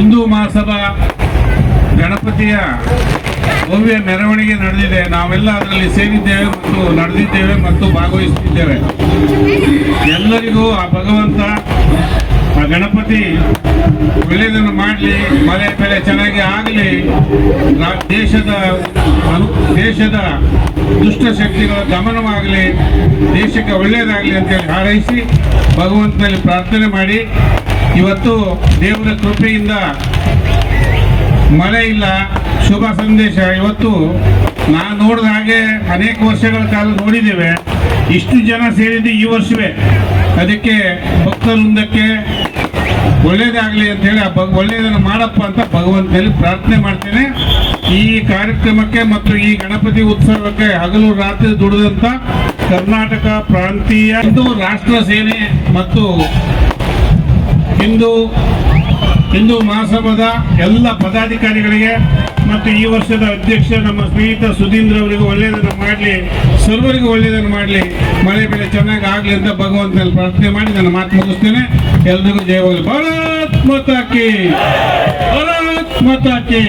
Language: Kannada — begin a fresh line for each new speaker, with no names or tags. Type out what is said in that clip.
ಹಿಂದೂ ಮಹಾಸಭಾ ಗಣಪತಿಯ ಭವ್ಯ ಮೆರವಣಿಗೆ ನಡೆದಿದೆ. ನಾವೆಲ್ಲ ಅದರಲ್ಲಿ ಸೇರಿದ್ದೇವೆ ಮತ್ತು ನಡೆದಿದ್ದೇವೆ ಮತ್ತು ಭಾಗವಹಿಸುತ್ತಿದ್ದೇವೆ. ಎಲ್ಲರಿಗೂ ಆ ಭಗವಂತ ಗಣಪತಿ ಒಳ್ಳೆಯದನ್ನು ಮಾಡಲಿ, ಮಳೆ ಬೆಳೆ ಚೆನ್ನಾಗಿ ಆಗಲಿ ದೇಶದ ದೇಶದ ದುಷ್ಟಶಕ್ತಿಗಳ ಗಮನವಾಗಲಿ ದೇಶಕ್ಕೆ ಒಳ್ಳೆಯದಾಗಲಿ ಅಂತೇಳಿ ಹಾರೈಸಿ, ಭಗವಂತನಲ್ಲಿ ಪ್ರಾರ್ಥನೆ ಮಾಡಿ, ಇವತ್ತು ದೇವರ ಕೃಪೆಯಿಂದ ಮಳೆ ಇಲ್ಲ, ಶುಭ ಸಂದೇಶ. ಇವತ್ತು ನಾನು ನೋಡಿದ ಹಾಗೆ ಅನೇಕ ವರ್ಷಗಳ ಕಾಲ ನೋಡಿದ್ದೇವೆ. ಇಷ್ಟು ಜನ ಸೇರಿದ್ದು ಈ ವರ್ಷವೇ. ಅದಕ್ಕೆ ಭಕ್ತವೃಂದಕ್ಕೆ ಒಳ್ಳೇದಾಗಲಿ ಅಂತ ಹೇಳಿ ಆ ಭಗ ಮಾಡಪ್ಪ ಅಂತ ಭಗವಂತನಲ್ಲಿ ಪ್ರಾರ್ಥನೆ ಮಾಡ್ತೇನೆ. ಈ ಕಾರ್ಯಕ್ರಮಕ್ಕೆ ಮತ್ತು ಈ ಗಣಪತಿ ಉತ್ಸವಕ್ಕೆ ಹಗಲು ರಾತ್ರಿ ದುಡಿದಂತ ಕರ್ನಾಟಕ ಪ್ರಾಂತೀಯ ಹಿಂದೂ ರಾಷ್ಟ್ರ ಸೇನೆ ಮತ್ತು ಹಿಂದೂ ಹಿಂದೂ ಮಹಾಸಭಾದ ಎಲ್ಲ ಪದಾಧಿಕಾರಿಗಳಿಗೆ ಮತ್ತು ಈ ವರ್ಷದ ಅಧ್ಯಕ್ಷ ನಮ್ಮ ಸ್ನೇಹಿತ ಸುಧೀಂದ್ರ ಅವರಿಗೂ ಒಳ್ಳೆಯದನ್ನು ಮಾಡಲಿ. ಸರ್ವರಿಗೂ ಒಳ್ಳೆಯದನ್ನು ಮಾಡಲಿ, ಮಳೆ ಬೆಳೆ ಚೆನ್ನಾಗಿ ಆಗಲಿ ಅಂತ ಭಗವಂತನಲ್ಲಿ ಪ್ರಾರ್ಥನೆ ಮಾಡಿ ನನ್ನ ಮಾತು ಮುಗಿಸ್ತೇನೆ. ಎಲ್ರಿಗೂ ಜಯವಾಗಲಿ ಭಾರತ್ ಮಾತಾಕಿ ಭಾರತ್ ಮಾತಾಕಿ